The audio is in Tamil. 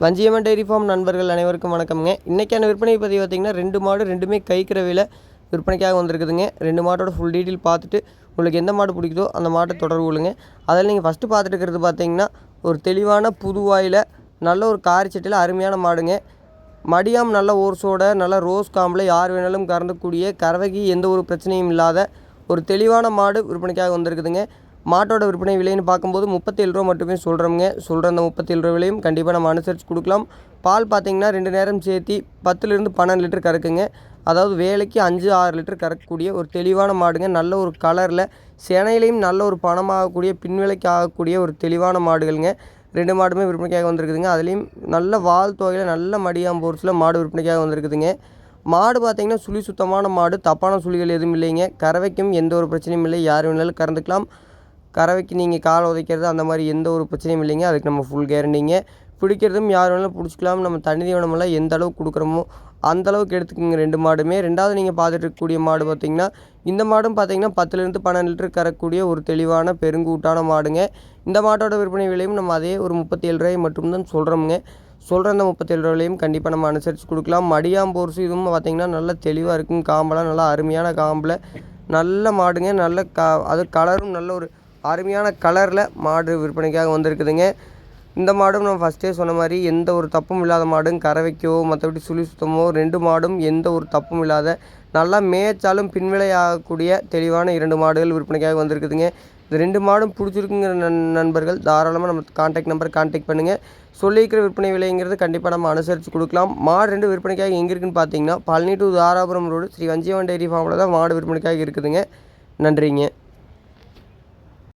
வஞ்சியம்மன் டைரி ஃபார்ம் நண்பர்கள் அனைவருக்கும் வணக்கம்ங்க. இன்றைக்கான விற்பனை பதிவு பார்த்திங்கன்னா ரெண்டு மாடு ரெண்டுமே கைக்கிற விலை விற்பனைக்காக வந்திருக்குதுங்க. ரெண்டு மாட்டோட ஃபுல் டீட்டெயில் பார்த்துட்டு உங்களுக்கு எந்த மாடு பிடிக்குதோ அந்த மாட்டை தொடர்பு கொள்ளுங்க. அதில் நீங்கள் ஃபஸ்ட்டு பார்த்துட்டு இருக்கிறது பார்த்தீங்கன்னா ஒரு தெளிவான புதுவாயில் நல்ல ஒரு காரி சட்டியில் அருமையான மாடுங்க. மடியாம் நல்ல ஓர்ஸோட நல்ல ரோஸ் காம்பில் யார் வேணாலும் கறந்துக்கூடிய கறவைக்கு எந்த ஒரு பிரச்சனையும் இல்லாத ஒரு தெளிவான மாடு விற்பனைக்காக வந்திருக்குதுங்க. மாட்டோட விற்பனை விலைன்னு பார்க்கும்போது முப்பத்தேழு ரூபா மட்டுமே சொல்கிறோமுங்க சொல்கிற அந்த முப்பத்தேழு ரூபா விலையும் கண்டிப்பாக நம்ம அனுசரித்து கொடுக்கலாம். பால் பார்த்திங்கன்னா ரெண்டு நேரம் சேர்த்தி பத்துலேருந்து பன்னெண்டு லிட்டர் கறக்குங்க. அதாவது வேலைக்கு அஞ்சு ஆறு லிட்டர் கறக்கக்கூடிய ஒரு தெளிவான மாடுங்க. நல்ல ஒரு கலரில் செனையிலையும் நல்ல ஒரு பணமாகக்கூடிய பின்விலைக்கு ஆகக்கூடிய ஒரு தெளிவான மாடுகள்ங்க. ரெண்டு மாடுமே விற்பனைக்காக வந்திருக்குதுங்க. அதுலேயும் நல்ல வால் தொகையில் நல்ல மடியாம்பூர்ஸில் மாடு விற்பனைக்காக வந்திருக்குதுங்க. மாடு பார்த்திங்கன்னா சுழி சுத்தமான மாடு. தப்பான சுழிகள் எதுவும் இல்லைங்க. கறவைக்கும் எந்த ஒரு பிரச்சனையும் இல்லை. யார் வேணாலும் கறந்துக்கலாம். கறவைக்கு நீங்கள் கால் உதைக்கிறது அந்த மாதிரி எந்த ஒரு பிரச்சனையும் இல்லைங்க. அதுக்கு நம்ம ஃபுல் கேரண்டிங்க பிடிக்கிறதும் யார் வேணாலும் பிடிச்சிக்கலாம். நம்ம தண்ணி தீவனமெல்லாம் எந்த அளவுக்கு கொடுக்குறோமோ அந்த அளவுக்கு எடுத்துக்கோங்க ரெண்டு மாடுமே. ரெண்டாவது நீங்கள் பார்த்துட்டு இருக்கக்கூடிய மாடு பார்த்தீங்கன்னா இந்த மாடும் பார்த்தீங்கன்னா பத்துலேருந்து பன்னெண்டு லிட்டர் கறக்கூடிய ஒரு தெளிவான பெருங்கூட்டான மாடுங்க. இந்த மாட்டோட விற்பனை விலையும் நம்ம அதே ஒரு முப்பத்தி ஏழு ரூபாய் மட்டும்தான் சொல்கிறோமுங்க சொல்கிற அந்த முப்பத்தேழு ரூபாயிலையும் கண்டிப்பாக நம்ம அனுசரித்து கொடுக்கலாம். மடியாம்போர்ஸு இதுவும் பார்த்திங்கன்னா நல்லா தெளிவாக இருக்கும் காம்பெல்லாம் நல்லா அருமையான காம்பில். நல்ல மாடுங்க. நல்ல கா அது கலரும் நல்ல ஒரு அருமையான கலரில் மாடு விற்பனைக்காக வந்திருக்குதுங்க. இந்த மாடும் நம்ம ஃபஸ்ட்டே சொன்ன மாதிரி எந்த ஒரு தப்பும் இல்லாத மாடும் கறவைக்கோ மற்றபடி சுழி சுத்தமோ ரெண்டு மாடும் எந்த ஒரு தப்பும் இல்லாத நல்லா மேய்ச்சாலும் பின்விளையாகக்கூடிய தெளிவான இரண்டு மாடுகள் விற்பனைக்காக வந்திருக்குதுங்க. இந்த ரெண்டு மாடும் பிடிச்சிருக்குங்கிற நன் நண்பர்கள் தாராளமாக நம்ம கான்டாக்ட் நம்பர் கான்டாக்ட் பண்ணுங்கள் சொல்லியிருக்கிற விற்பனை விலைங்கிறது கண்டிப்பாக நம்ம அனுசரித்து கொடுக்கலாம். மாடு ரெண்டு விற்பனைக்காக எங்கே இருக்குன்னு பார்த்தீங்கன்னா Palani to Dharapuram road Sri Vanjiyavan dairy ஃபார்மில் தான் மாடு விற்பனைக்காக இருக்குதுங்க. நன்றிங்க.